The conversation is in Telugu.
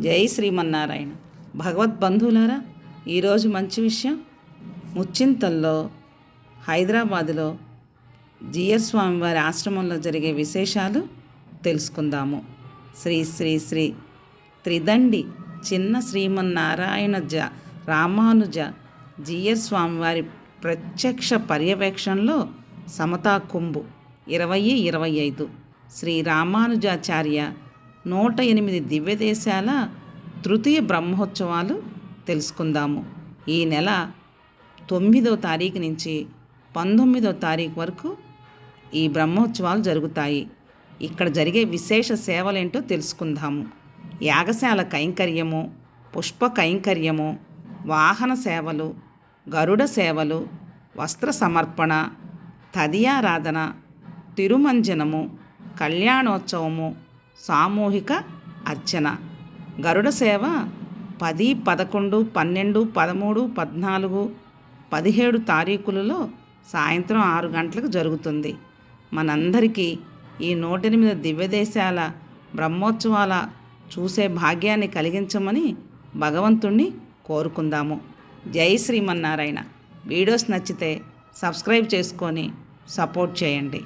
జై శ్రీమన్నారాయణ. భగవద్బంధువులారా ఈరోజు మంచి విషయం. ముచ్చింతల్లో హైదరాబాదులో జియర్ స్వామి వారి ఆశ్రమంలో జరిగే విశేషాలు తెలుసుకుందాము. శ్రీ శ్రీ శ్రీ త్రిదండి చిన్న శ్రీమన్నారాయణ జ రామానుజ జియర్ స్వామివారి ప్రత్యక్ష పర్యవేక్షణలో సమతా కుంభు ఇరవై ఇరవై ఐదు. శ్రీ రామానుజాచార్య నూట ఎనిమిది దివ్యదేశాల తృతీయ బ్రహ్మోత్సవాలు తెలుసుకుందాము. ఈ నెల తొమ్మిదో తారీఖు నుంచి పంతొమ్మిదో తారీఖు వరకు ఈ బ్రహ్మోత్సవాలు జరుగుతాయి. ఇక్కడ జరిగే విశేష సేవలేంటో తెలుసుకుందాము. యాగశాల కైంకర్యము పుష్ప కైంకర్యము వాహన సేవలు గరుడ సేవలు వస్త్ర సమర్పణ తదియారాధన తిరుమంజనము కళ్యాణోత్సవము సామూహిక అర్చన. గరుడ సేవ పది పదకొండు పన్నెండు పదమూడు పద్నాలుగు పదిహేడు తారీఖులలో సాయంత్రం ఆరు గంటలకు జరుగుతుంది. మనందరికీ ఈ నూటెనిమిది దివ్యదేశాల బ్రహ్మోత్సవాల చూసే భాగ్యాన్ని కలిగించమని భగవంతుణ్ణి కోరుకుందాము. జై శ్రీమన్నారాయణ. వీడియోస్ నచ్చితే సబ్స్క్రైబ్ చేసుకొని సపోర్ట్ చేయండి.